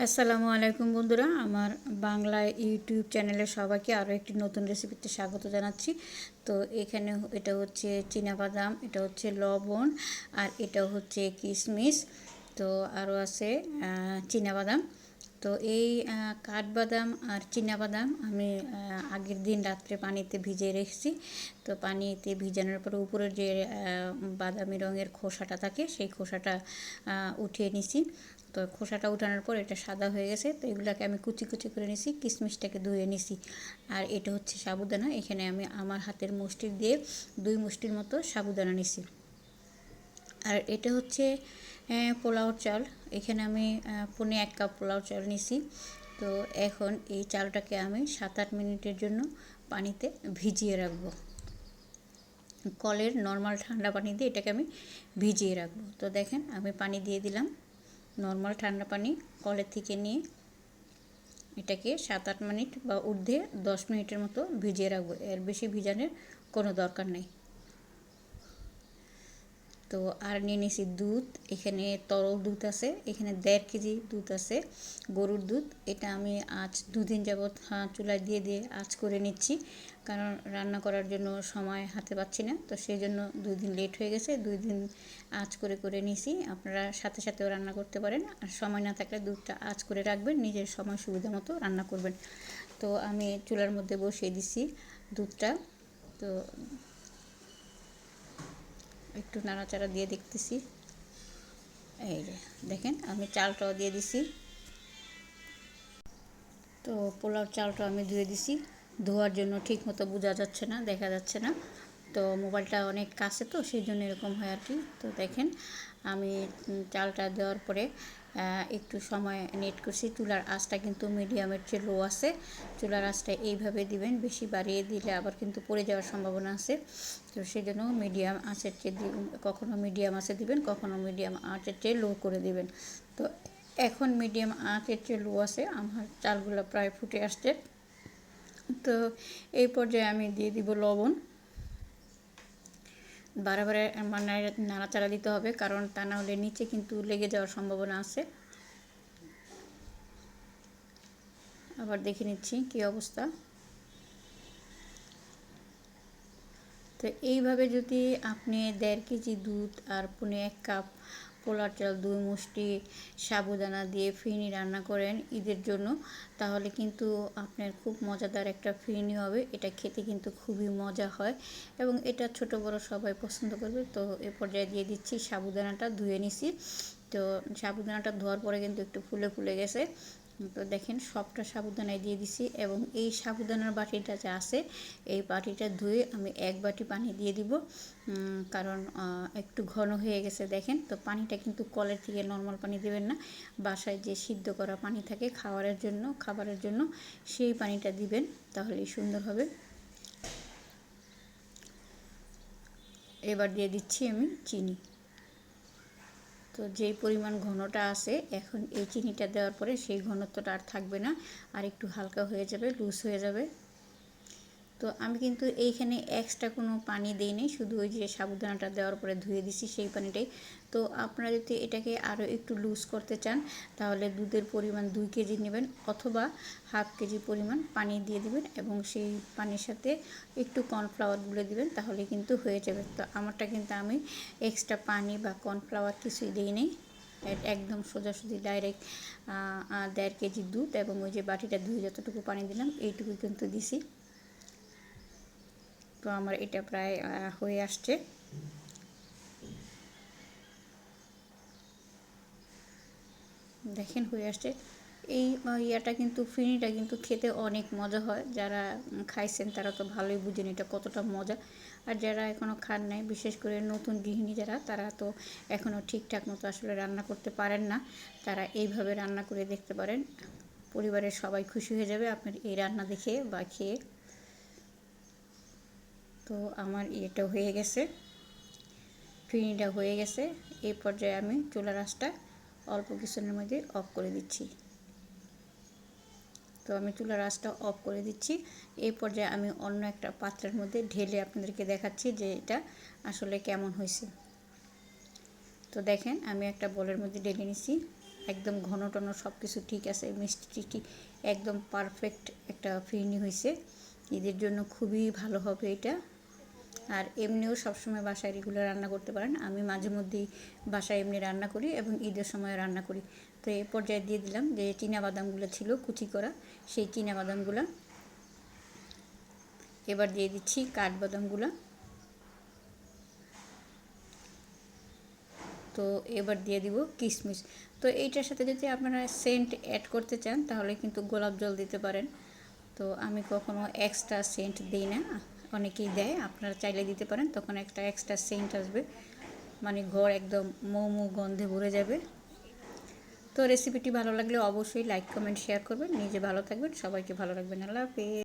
আসসালামু আলাইকুম বন্ধুরা, আমার বাংলা ইউটিউব চ্যানেলে সবাইকে আরও একটি নতুন রেসিপিতে স্বাগত জানাচ্ছি। তো এখানে এটা হচ্ছে বাদাম এটা হচ্ছে লবণ, আর এটা হচ্ছে কিশমিশ তো আরও আছে বাদাম তো এই কাঠবাদাম আর বাদাম আমি আগের দিন রাত্রে পানিতে ভিজিয়ে রেখেছি। তো পানিতে ভিজানোর পরে উপরের যে বাদামি রঙের খোসাটা থাকে, সেই খোসাটা উঠিয়ে নিছি। তো খোসাটা উঠানোর পর এটা সাদা হয়ে গেছে, তো এগুলোকে আমি কুচি কুচি করে নিছি কিশমিশটাকে ধুয়ে নিছি। আর এটা হচ্ছে সাবুদানা, এখানে আমি আমার হাতের মুষ্টি দিয়ে দুই মুষ্টির মতো সাবুদানা নিছি। আর এটা হচ্ছে পোলাও চাল, এখানে আমি পনে এক কাপ পোলাও চাল নিছি। তো এখন এই চালটাকে আমি সাত আট মিনিটের জন্য পানিতে ভিজিয়ে রাখব। কলের নর্মাল ঠান্ডা পানি দিয়ে এটাকে আমি ভিজিয়ে রাখব। তো দেখেন আমি পানি দিয়ে দিলাম। নর্মাল ঠান্ডা পানি কলের থেকে নিয়ে এটাকে সাত আট মিনিট বা ঊর্ধ্বে দশ মিনিটের মতো ভিজিয়ে রাখব। এর বেশি ভিজানোর কোনো দরকার নেই। তো আর নিয়ে নিয়েছি দুধ। এখানে তরল দুধ আছে, এখানে দেড় কেজি দুধ আছে, গরুর দুধ। এটা আমি আজ দুদিন যাবৎ চুলায় দিয়ে দিয়ে আজ করে নিচ্ছি। কারণ রান্না করার জন্য সময় হাতে পাচ্ছি না, তো সেই জন্য দুই দিন লেট হয়ে গেছে দুই দিন আজ করে করে নিছি। আপনারা সাথে সাথেও রান্না করতে পারেন, আর সময় না থাকলে দুধটা আজ করে রাখবেন, নিজের সময় সুবিধা মতো রান্না করবেন। তো আমি চুলার মধ্যে বসিয়ে দিছি দুধটা। তো একটু নাড়াচাড়া দিয়ে দেখতেছি। এই যে, দেখেন, আমি চালটাও দিয়ে দিছি। তো পোলাও চালটা আমি ধুয়ে দিছি। ধোয়ার জন্য ঠিক মতো বোঝা যাচ্ছে না, দেখা যাচ্ছে না। তো মোবাইলটা অনেক কাছে তো, সেই জন্য এরকম হয় আর কি। তো দেখেন, আমি চালটা দেওয়ার পরে একটু সময় নেট করছি। চুলার আঁচটা কিন্তু মিডিয়ামের চেয়ে লো আছে। চুলার আঁচটা এইভাবে দিবেন, বেশি বাড়িয়ে দিলে আবার কিন্তু পড়ে যাওয়ার সম্ভাবনা আছে। তো সেই জন্য মিডিয়াম আঁচের চেয়ে কখনও মিডিয়াম আঁচে দিবেন কখনও মিডিয়াম আঁচের চেয়ে লো করে দিবেন। তো এখন মিডিয়াম আঁচের চেয়ে লো আছে। আমার চালগুলো প্রায় ফুটে আসছে। তো এই পর্যায়ে আমি দিয়ে দিব লবণ। বারে মানে নাড়াচাড়া দিতে হবে, কারণ তা না হলে নিচে কিন্তু লেগে যাওয়ার সম্ভাবনা আছে। আবার দেখে নিচ্ছি কি অবস্থা। তো এইভাবে যদি আপনি দেড় কেজি দুধ আর পুনে এক কাপ পোলার চাল, দুই, মুষ্টি, সাবুদানা দিয়ে ফিরনি রান্না করেন ঈদের জন্য। তাহলে কিন্তু আপনার খুব মজাদার একটা ফিরনি হবে। এটা খেতে কিন্তু খুবই মজা হয় এবং এটা ছোট বড় সবাই পছন্দ করবে। তো এ পর্যায়ে দিয়ে দিচ্ছি সাবুদানাটা, ধুয়ে নিছি। তো সাবুদানাটা ধোয়ার পরে কিন্তু একটু ফুলে ফুলে গেছে। তো দেখেন সবটা সাবুদানায় দিয়ে দিছি এবং এই সাবুদানার বাটিটা যা আছে, এই বাটিটা ধুয়ে আমি এক বাটি পানি দিয়ে দিব কারণ একটু ঘন হয়ে গেছে দেখেন। তো পানিটা কিন্তু কলের থেকে নর্মাল পানি দেবেন না, বাসায় যে সিদ্ধ করা পানি থাকে খাবারের জন্য খাবারের জন্য সেই পানিটা দিবেন, তাহলেই সুন্দর হবে। এবার দিয়ে দিচ্ছি আমি চিনি। তো যেই পরিমাণ ঘনটা আছে, এখন এই চিনিটা দেওয়ার পরে সেই ঘনত্বটা আর থাকবে না। আর একটু হালকা হয়ে যাবে, লুজ হয়ে যাবে। তো আমি কিন্তু এইখানে এক্সট্রা কোনো পানি দিই নি শুধু ওই যে সাবুদানাটা দেওয়ার পরে ধুয়ে দিছি সেই পানিটাই। তো আপনারা যদি এটাকে আরও একটু লুজ করতে চান, তাহলে দুধের পরিমাণ দুই কেজি নেবেন অথবা হাফ কেজি পরিমাণ পানি দিয়ে দিবেন এবং সেই পানির সাথে একটু কর্নফ্লাওয়ার গুলে দিবেন, তাহলে কিন্তু হয়ে যাবে। তো আমারটা কিন্তু আমি এক্সট্রা পানি বা কর্নফ্লাওয়ার কিছুই দিই নেই। একদম সোজাসুজি ডাইরেক্ট দেড় কেজি দুধ এবং ওই যে বাটিটা ধুয়ে যতটুকু পানি দিলাম এইটুকু কিন্তু দিছি। তো আমার এটা প্রায় হয়ে আসছে। দেখেন হয়ে আসছে। এই ইয়াটা কিন্তু, ফিনিটা কিন্তু খেতে অনেক মজা হয়। যারা খাইছেন তারা তো ভালোই বুঝেন এটা কতটা মজা। আর যারা এখনও খান নাই, বিশেষ করে নতুন গৃহিণী যারা, তারা তো এখনও ঠিকঠাক মতো আসলে রান্না করতে পারেন না। তারা এইভাবে রান্না করে দেখতে পারেন। পরিবারের সবাই খুশি হয়ে যাবে আপনার এই রান্না দেখে বা খেয়ে। তো আমার ইয়েটা হয়ে গেছে। ফিনিটা হয়ে গেছে। এই পর্যায়ে আমি চুলা রাসটা অল্প কিছুনের মধ্যে অফ করে দিচ্ছি। তো আমি চুলা রাসটা অফ করে দিচ্ছি। এই পর্যায়ে আমি অন্য একটা পাত্রের মধ্যে ঢেলে আপনাদেরকে দেখাচ্ছি যে এটা আসলে কেমন হয়েছে। তো দেখেন, আমি একটা বলের মধ্যে ঢেলে নিছি। একদম ঘন টন সব কিছু ঠিক আছে, মিষ্টি একদম পারফেক্ট একটা ফিরনি হয়েছে। ঈদের জন্য খুবই ভালো হবে এটা। আর এমনিও সবসময় বাসায় রেগুলার রান্না করতে পারেন। আমি মাঝে মধ্যেই বাসায় এমনি রান্না করি এবং ঈদের সময় রান্না করি। তো এই পর্যায়ে দিয়ে দিলাম যে চীনা বাদামগুলো ছিল কুচি করা, সেই চীনা বাদামগুলো। এবার দিয়ে দিচ্ছি কাঠবাদামগুলো তো এবার দিয়ে দিব কিশমিশ তো এইটার সাথে যদি আপনারা সেন্ট অ্যাড করতে চান, তাহলে কিন্তু গোলাপ জল দিতে পারেন। তো আমি কখনো এক্সট্রা সেন্ট দিই না। অনেকেই দেয়, আপনারা চাইলে দিতে পারেন, তখন একটা এক্সট্রা সেন্ট আসবে। মানে ঘর একদম মোমো গন্ধে ভরে যাবে। তো রেসিপিটি ভালো লাগলে অবশ্যই লাইক কমেন্ট শেয়ার করবেন। নিজে ভালো থাকবেন, সবাইকে ভালো রাখবেন। আল্লাহ হাফেজ।